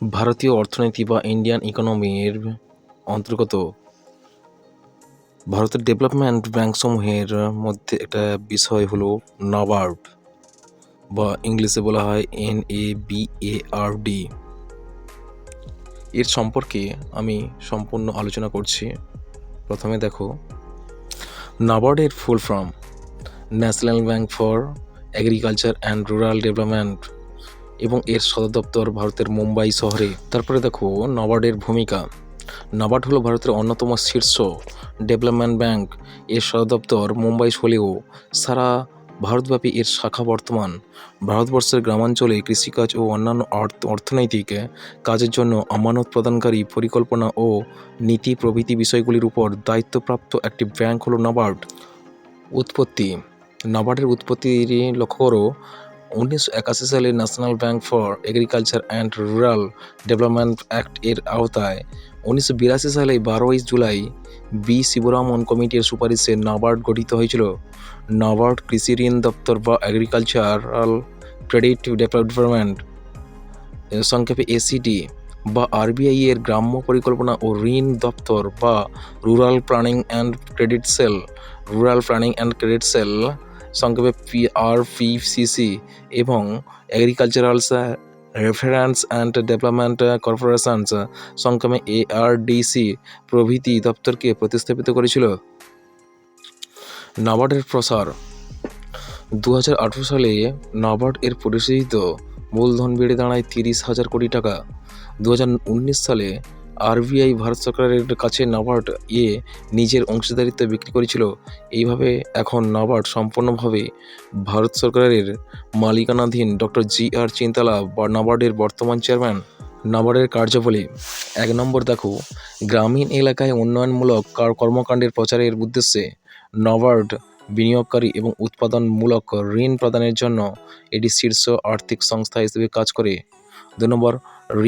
ভারতীয় অর্থনীতি বা ইন্ডিয়ান ইকোনমির অন্তর্গত ভারতের ডেভেলপমেন্ট ব্যাঙ্কসমূহের মধ্যে একটা বিষয় হলো নাবার্ড বা ইংলিশে বলা হয় N A B A R D এর সম্পর্কে আমি সম্পূর্ণ আলোচনা করছি। প্রথমে দেখো নাবার্ডের full form National Bank for Agriculture and Rural Development এবং এর সদর দপ্তর ভারতের মুম্বাই শহরে। তারপরে দেখো নাবার্ডের ভূমিকা। নাবার্ড হলো ভারতের অন্যতম শীর্ষ ডেভেলপমেন্ট ব্যাংক। এর সদর দপ্তর মুম্বাই হলেও সারা ভারতব্যাপী এর শাখা বর্তমান। ভারতবর্ষের গ্রামাঞ্চলে কৃষিকাজ ও অন্যান্য অর্থ- অর্থনৈতিক কাজের জন্য আমানত প্রদানকারী পরিকল্পনা ও নীতি প্রভৃতি বিষয়গুলির উপর দায়িত্বপ্রাপ্ত একটি ব্যাংক হলো নাবার্ড উৎপত্তি। নাবার্ডের উৎপত্তি লক্ষ্য করো উনিশশো একাশি সালে National Bank for Agriculture and Rural Development Act এর আওতায় উনিশশো বিরাশি সালে বারোই জুলাই বি শিবরামন কমিটির সুপারিশে নাবার্ড গঠিত হয়েছিল। নাবার্ড কৃষি ঋণ দপ্তর বা এগ্রিকালচারাল ক্রেডিট ডেভেলপমেন্ট সংক্ষেপে এসিডি বা আরবিআই এর গ্রাম্য পরিকল্পনা ও ঋণ দপ্তর বা rural planning and credit cell. Rural planning and credit cell সংক্ষেপে পি আর পিসিসি এবং agricultural reference and development corporations সংক্ষেপে এআরডিসি প্রভৃতি দপ্তরকে প্রতিস্থাপিত করেছিল। নাবার্ডের প্রসার। দু হাজার আঠেরো সালে নাবার্ড এর পরিশোধিত মূলধন বেড়ে দাঁড়ায় তিরিশ হাজার কোটি টাকা। দু হাজার উনিশ সালে আরবিআই ভারত সরকারের কাছে নাবার্ড এ নিজের অংশীদারিত্ব বিক্রি করেছিল। এইভাবে এখন নাবার্ড সম্পূর্ণভাবে ভারত সরকারের মালিকানাধীন ডক্টর জি আর চিন্তালা নাবার্ডের বর্তমান চেয়ারম্যান নাবার্ডের কার্যাবলী। এক নম্বর দেখো, গ্রামীণ এলাকায় উন্নয়নমূলক কার- কর্মকাণ্ডের প্রচারের উদ্দেশ্যে নাবার্ড বিনিয়োগকারী এবং উৎপাদনমূলক ঋণ প্রদানের জন্য এটি শীর্ষ আর্থিক সংস্থা হিসেবে কাজ করে। দু নম্বর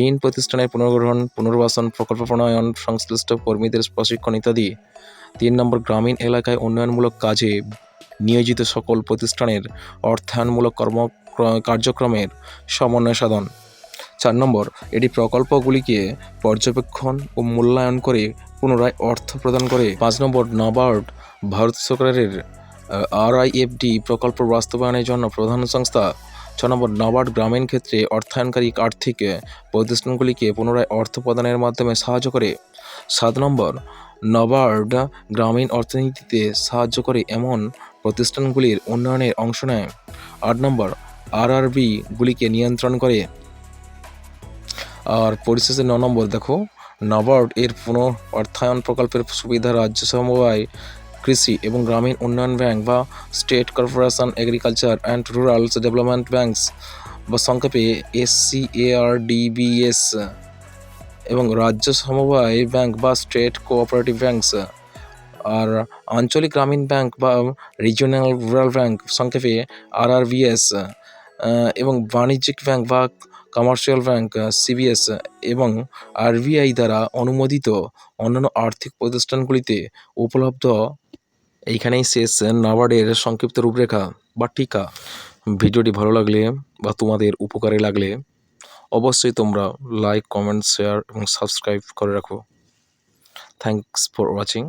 ঋণ প্রতিষ্ঠানের পুনর্গ্রহণ পুনর্বাসন, প্রকল্প প্রণয়ন, সংশ্লিষ্ট কর্মীদের প্রশিক্ষণ ইত্যাদি। তিন নম্বর, গ্রামীণ এলাকায় উন্নয়নমূলক কাজে নিয়োজিত সকল প্রতিষ্ঠানের অর্থায়নমূলক কর্ম, কার্যক্রমের সমন্বয় সাধন। চার নম্বর, এটি প্রকল্পগুলিকে পর্যবেক্ষণ ও মূল্যায়ন করে পুনরায় অর্থ প্রদান করে। পাঁচ নম্বর, নাবার্ড, ভারত সরকারের আরআইএফডি প্রকল্প বাস্তবায়নের জন্য প্রধান সংস্থা ছ নম্বর নাবার্ড গ্রামীণ ক্ষেত্রে অর্থায়নকারী আর্থিক প্রতিষ্ঠানগুলিকে পুনরায় অর্থ প্রদানের মাধ্যমে সাহায্য করে। সাত নম্বর নবার্ড গ্রামীণ অর্থনীতিতে সাহায্য করে এমন প্রতিষ্ঠানগুলির উন্নয়নের অংশ নেয়। আট নম্বর আরআরবি গুলিকে নিয়ন্ত্রণ করে। আর পরিশেষে ন নম্বর দেখো, নাবার্ড এর পুনঃ অর্থায়ন প্রকল্পের সুবিধা রাজ্য সমবায় কৃষি এবং গ্রামীণ উন্নয়ন ব্যাংক বা state corporation agriculture and rural development banks বা সংক্ষেপে এসসি এআরডিবিএস এবং রাজ্য সমবায় ব্যাংক বা স্টেট কোঅপারেটিভ ব্যাংকস আর আঞ্চলিক গ্রামীণ ব্যাংক বা রিজিওনাল রুরাল ব্যাংক, সংক্ষেপে আরআরবিএস এবং বাণিজ্যিক ব্যাংক বা কমার্শিয়াল ব্যাংক, সিবিএস এবং আরবিআই দ্বারা অনুমোদিত অন্যান্য আর্থিক প্রতিষ্ঠানগুলিতে উপলব্ধ এইখানেই শেষ নাবার্ডের সংক্ষিপ্ত রূপরেখা বা টিকা। ভিডিওটি ভালো লাগলে বা তোমাদের উপকারে লাগলে অবশ্যই তোমরা লাইক কমেন্ট শেয়ার এবং সাবস্ক্রাইব করে রাখো। Thanks for watching